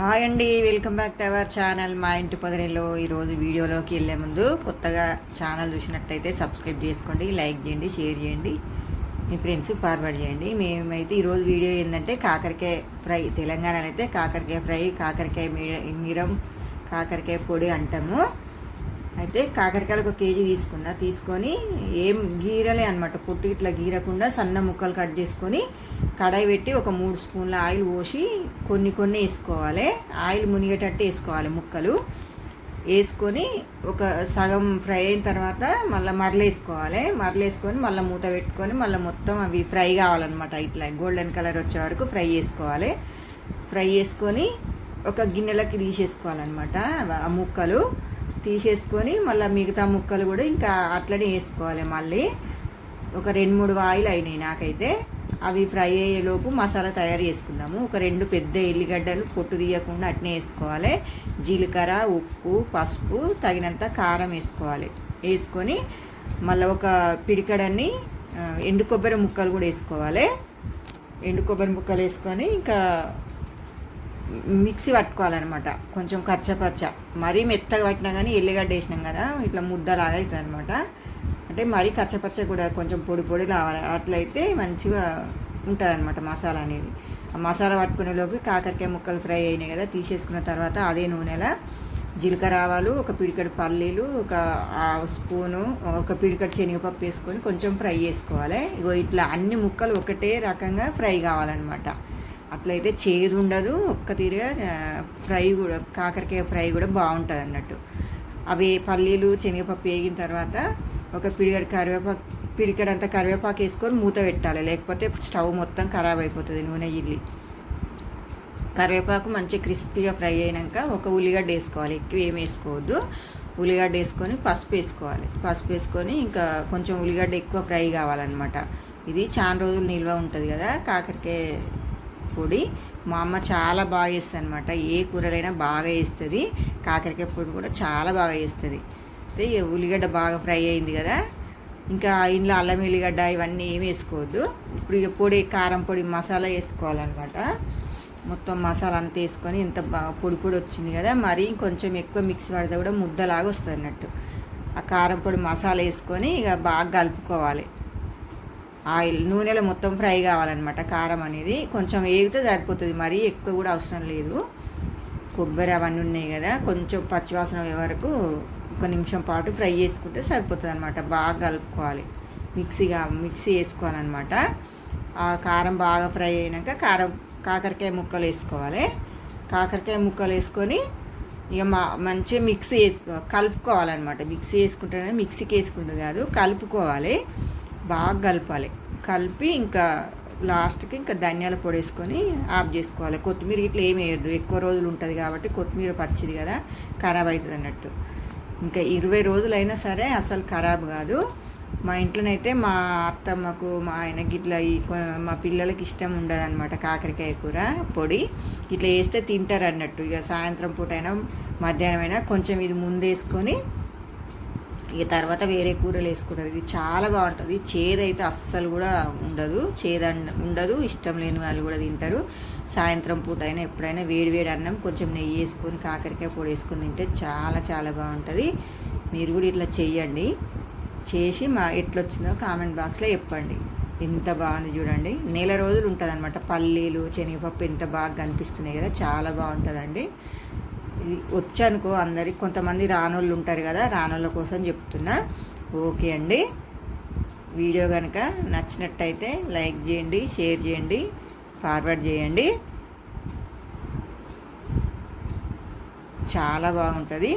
Hi అండి welcome back to our channel. మా ఇంటి పొదరిలో ఈరోజు వీడియోలోకి వెళ్ళే ముందు కొత్తగా ఛానల్ చూసినట్టయితే సబ్స్క్రైబ్ చేసుకోండి లైక్ చేయండి షేర్ చేయండి. మీ ఫ్రెండ్స్ ఫార్వర్డ్ చేయండి. మేమైతే ఈరోజు వీడియో ఏంటంటే కాకరకాయ ఫ్రై. తెలంగాణలో అయితే కాకరకాయ ఫ్రై కాకరకాయ మీరం కాకరకాయ పొడి అంటాము. అయితే కాకరకాయలు ఒక కేజీ తీసుకున్నా తీసుకొని ఏం గీరలే అనమాట పొట్టు ఇట్లా గీరకుండా సన్న ముక్కలు కట్ చేసుకొని కడాయి పెట్టి ఒక మూడు స్పూన్ల ఆయిల్ పోసి కొన్ని కొన్ని వేసుకోవాలి. ఆయిల్ మునిగేటట్టు వేసుకోవాలి ముక్కలు. వేసుకొని ఒక సగం ఫ్రై అయిన తర్వాత మళ్ళీ మరలేసుకోవాలి మరలేసుకొని మళ్ళీ మూత పెట్టుకొని మళ్ళీ మొత్తం అవి ఫ్రై కావాలన్నమాట. ఇట్లా గోల్డెన్ కలర్ వచ్చే వరకు ఫ్రై చేసుకోవాలి. ఫ్రై చేసుకొని ఒక గిన్నెలకి తీసేసుకోవాలన్నమాట ఆ ముక్కలు. తీసేసుకొని మళ్ళీ మిగతా ముక్కలు కూడా ఇంకా అట్లనే వేసుకోవాలి మళ్ళీ. ఒక రెండు మూడు ఆయిల్ అయినాయి నాకైతే. అవి ఫ్రై అయ్యేలోపు మసాలా తయారు చేసుకుందాము. ఒక రెండు పెద్ద ఎల్లిగడ్డలు పొట్టు తీయకుండా అట్నే వేసుకోవాలి. జీలకర్ర ఉప్పు పసుపు తగినంత కారం వేసుకోవాలి. వేసుకొని మళ్ళీ ఒక పిడికడన్ని ఎండు కొబ్బరి ముక్కలు కూడా వేసుకోవాలి. ఎండు కొబ్బరి ముక్కలు వేసుకొని ఇంకా మిక్సీ పట్టుకోవాలన్నమాట. కొంచెం కచ్చపచ్చ మరీ మెత్తగా పట్టినా కానీ ఎల్లిగడ్డ వేసినాం కదా ఇట్లా ముద్దలాగా అవుతుంది అనమాట అంటే మరీ కచ్చపచ్చ కూడా కొంచెం పొడి పొడి రావాలి అట్లయితే మంచిగా ఉంటుంది అనమాట మసాలా అనేది. ఆ మసాలా పట్టుకునే లోపు కాకరకాయ ముక్కలు ఫ్రై అయినాయి కదా తీసేసుకున్న తర్వాత అదే నూనెలో జీలకర్ర ఆవాలు ఒక పిడికడు పల్లీలు ఒక స్పూను ఒక పిడికడు శనగపప్పు వేసుకొని కొంచెం ఫ్రై చేసుకోవాలి. ఇగో ఇట్లా అన్ని ముక్కలు ఒకటే రకంగా ఫ్రై కావాలన్నమాట. అట్లయితే చేరు ఉండదు ఒక్క తీరుగా ఫ్రై కూడా కాకరకాయ ఫ్రై కూడా బాగుంటుంది అన్నట్టు అవి పల్లీలు శనగపప్పు వేగిన తర్వాత ఒక పిడిగడ కరివేపాకు పిడికడంత కరివేపాకు వేసుకొని మూత పెట్టాలి. లేకపోతే స్టవ్ మొత్తం ఖరాబ్ అయిపోతుంది నూనె ఇల్లి కరివేపాకు మంచి క్రిస్పీగా ఫ్రై అయినాక ఒక ఉల్లిగడ్డ వేసుకోవాలి. ఎక్కువ ఏం వేసుకోవద్దు. ఉల్లిగడ్డ వేసుకొని పసుపు వేసుకోవాలి. పసుపు వేసుకొని ఇంకా కొంచెం ఉల్లిగడ్డ ఎక్కువ ఫ్రై కావాలన్నమాట. ఇది చాలా రోజులు నిల్వ ఉంటుంది కదా కాకరకాయ పొడి. మా అమ్మ చాలా బాగా వేస్తుంది అనమాట ఏ కూరలైనా బాగా వేస్తుంది కాకరకాయ పొడి కూడా చాలా బాగా వేస్తుంది అయితే ఉల్లిగడ్డ బాగా ఫ్రై అయింది కదా. ఇంకా ఇంట్లో అల్లం ఎల్లిగడ్డ ఇవన్నీ ఏమి వేసుకోవద్దు. ఇప్పుడు ఇక పొడి కారం పొడి మసాలా వేసుకోవాలన్నమాట. మొత్తం మసాలా అంతా వేసుకొని ఇంత బాగా పొడి పొడి వచ్చింది కదా మరి కొంచెం ఎక్కువ మిక్స్ పడితే కూడా ముద్దలాగా వస్తుంది అన్నట్టు ఆ కారం పొడి మసాలా వేసుకొని ఇక బాగా కలుపుకోవాలి. ఆయిల్ నూనెలో మొత్తం ఫ్రై కావాలన్నమాట. కారం అనేది కొంచెం వేగితే సరిపోతుంది. మరీ ఎక్కువ కూడా అవసరం లేదు. కొబ్బరి అవన్నీ ఉన్నాయి కదా కొంచెం పచ్చివాసన వరకు ఒక నిమిషం పాటు ఫ్రై చేసుకుంటే సరిపోతుంది అనమాట బాగా కలుపుకోవాలి. మిక్సీగా మిక్సీ వేసుకోవాలన్నమాట. ఆ కారం బాగా ఫ్రై అయినాక కారం కాకరకాయ ముక్కలు వేసుకోవాలి. కాకరకాయ ముక్కలు వేసుకొని ఇక మా మంచిగా మిక్సీ వేసుకో కలుపుకోవాలన్నమాట. మిక్సీ వేసుకుంటేనే మిక్సీకి వేసుకుంటుంది కాదు కలుపుకోవాలి. బాగా కలపాలి. కలిపి ఇంకా లాస్ట్కి ఇంకా ధనియాల పొడి వేసుకొని ఆఫ్ చేసుకోవాలి. కొత్తిమీర ఇట్లా ఏమి వేయద్దు. ఎక్కువ రోజులు ఉంటుంది కాబట్టి కొత్తిమీర పచ్చిది కదా ఖరాబ్ అవుతుంది అన్నట్టు. ఇంకా ఇరవై రోజులైనా సరే అసలు ఖరాబ్ కాదు. మా ఇంట్లోనైతే మా అత్తమ్మకు మా ఆయనకి ఇట్లా ఈ మా పిల్లలకి ఇష్టం ఉండదు అనమాట కాకరకాయ కూర పొడి. ఇట్లా వేస్తే తింటారు అన్నట్టు. ఇక సాయంత్రం పూట అయినా మధ్యాహ్నం అయినా కొంచెం ఇది ముందేసుకొని ఇక తర్వాత వేరే కూరలు వేసుకుంటారు. ఇది చాలా బాగుంటుంది. చేదైతే అస్సలు కూడా ఉండదు. చేద ఉండదు. ఇష్టం లేని వాళ్ళు కూడా తింటారు. సాయంత్రం పూట అయినా ఎప్పుడైనా వేడి వేడి అన్నం కొంచెం నెయ్యి వేసుకొని కాకరకాయ పొడి వేసుకొని తింటే చాలా చాలా బాగుంటుంది. మీరు కూడా ఇట్లా చేయండి చేసి మా ఎట్లొచ్చిందో కామెంట్ బాక్స్లో చెప్పండి. ఎంత బాగుంది చూడండి. నెల రోజులు ఉంటుంది అనమాట పల్లీలు శనగపప్పు ఎంత బాగా కనిపిస్తున్నాయి కదా. చాలా బాగుంటుందండి. వచ్చనుకో అందరికి కొంతమంది రానోళ్ళు ఉంటారు కదా రానోళ్ళ కోసం చెప్తున్నా. ఓకే అండి. వీడియో కనుక నచ్చినట్టయితే లైక్ చేయండి షేర్ చేయండి ఫార్వర్డ్ చేయండి. చాలా బాగుంటుంది.